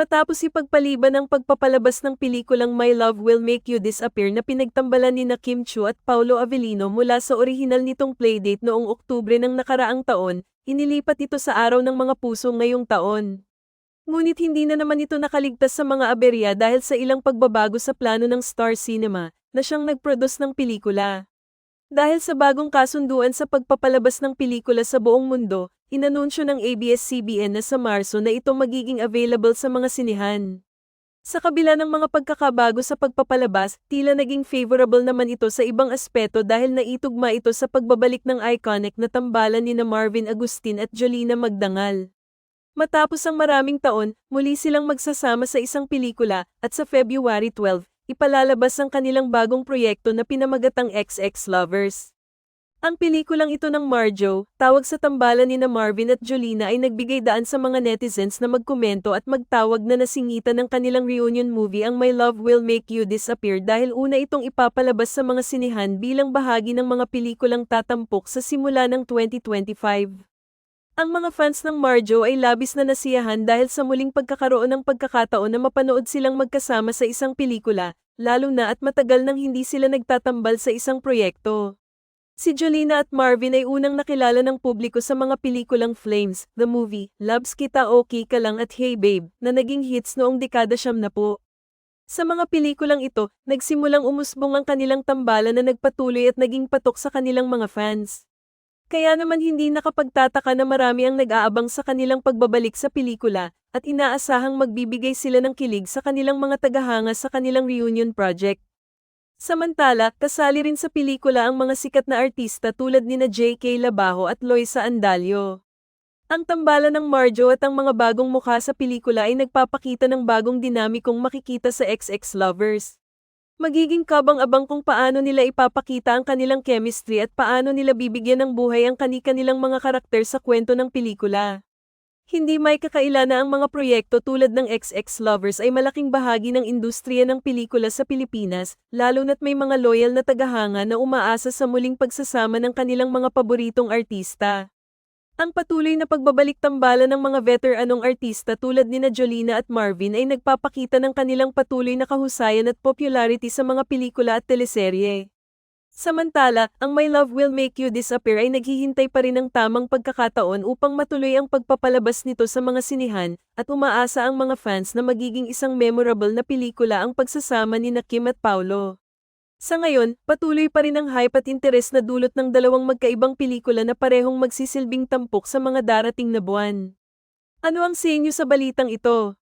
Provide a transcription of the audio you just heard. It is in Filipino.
Matapos ipagpaliban ang pagpapalabas ng pelikulang My Love Will Make You Disappear na pinagtambalan ni na Kim Chu at Paulo Avellino mula sa orihinal nitong playdate noong Oktubre ng nakaraang taon, inilipat ito sa araw ng mga puso ngayong taon. Ngunit hindi na naman ito nakaligtas sa mga aberya dahil sa ilang pagbabago sa plano ng Star Cinema, na siyang nag-produce ng pelikula. Dahil sa bagong kasunduan sa pagpapalabas ng pelikula sa buong mundo, inanunsyo ng ABS-CBN na sa Marso na ito magiging available sa mga sinihan. Sa kabila ng mga pagkakabago sa pagpapalabas, tila naging favorable naman ito sa ibang aspeto dahil naitugma ito sa pagbabalik ng iconic na tambalan ni na Marvin Agustin at Jolina Magdangal. Matapos ang maraming taon, muli silang magsasama sa isang pelikula, at sa February 12, ipalalabas ang kanilang bagong proyekto na pinamagatang XX Lovers. Ang pelikulang ito ng Marjo, tawag sa tambalan ni na Marvin at Jolina ay nagbigay daan sa mga netizens na magkomento at magtawag na nasingitan ng kanilang reunion movie ang My Love Will Make You Disappear dahil una itong ipapalabas sa mga sinihan bilang bahagi ng mga pelikulang tatampok sa simula ng 2025. Ang mga fans ng Marjo ay labis na nasiyahan dahil sa muling pagkakaroon ng pagkakataon na mapanood silang magkasama sa isang pelikula, lalo na at matagal nang hindi sila nagtatambal sa isang proyekto. Si Jolina at Marvin ay unang nakilala ng publiko sa mga pelikulang Flames, The Movie, Loves Kita Okay Ka Lang at Hey Babe, na naging hits noong dekada siyam na po. Sa mga pelikulang ito, nagsimulang umusbong ang kanilang tambalan na nagpatuloy at naging patok sa kanilang mga fans. Kaya naman hindi nakapagtataka na marami ang nag-aabang sa kanilang pagbabalik sa pelikula, at inaasahang magbibigay sila ng kilig sa kanilang mga tagahanga sa kanilang reunion project. Samantala, kasali rin sa pelikula ang mga sikat na artista tulad ni na J.K. Labajo at Loisa Andalio. Ang tambalan ng Marjo at ang mga bagong mukha sa pelikula ay nagpapakita ng bagong dinamikong makikita sa XX Lovers. Magiging kabang-abang kung paano nila ipapakita ang kanilang chemistry at paano nila bibigyan ng buhay ang kani-kanilang mga karakter sa kwento ng pelikula. Hindi may kakaila na ang mga proyekto tulad ng XX Lovers ay malaking bahagi ng industriya ng pelikula sa Pilipinas, lalo na't may mga loyal na tagahanga na umaasa sa muling pagsasama ng kanilang mga paboritong artista. Ang patuloy na pagbabalik tambala ng mga veteranong artista tulad ni na Jolina at Marvin ay nagpapakita ng kanilang patuloy na kahusayan at popularity sa mga pelikula at teleserye. Samantala, ang My Love Will Make You Disappear ay naghihintay pa rin ng tamang pagkakataon upang matuloy ang pagpapalabas nito sa mga sinihan, at umaasa ang mga fans na magiging isang memorable na pelikula ang pagsasama ni na Kim at Paulo. Sa ngayon, patuloy pa rin ang hype at interes na dulot ng dalawang magkaibang pelikula na parehong magsisilbing tampok sa mga darating na buwan. Ano ang sa inyo sa balitang ito?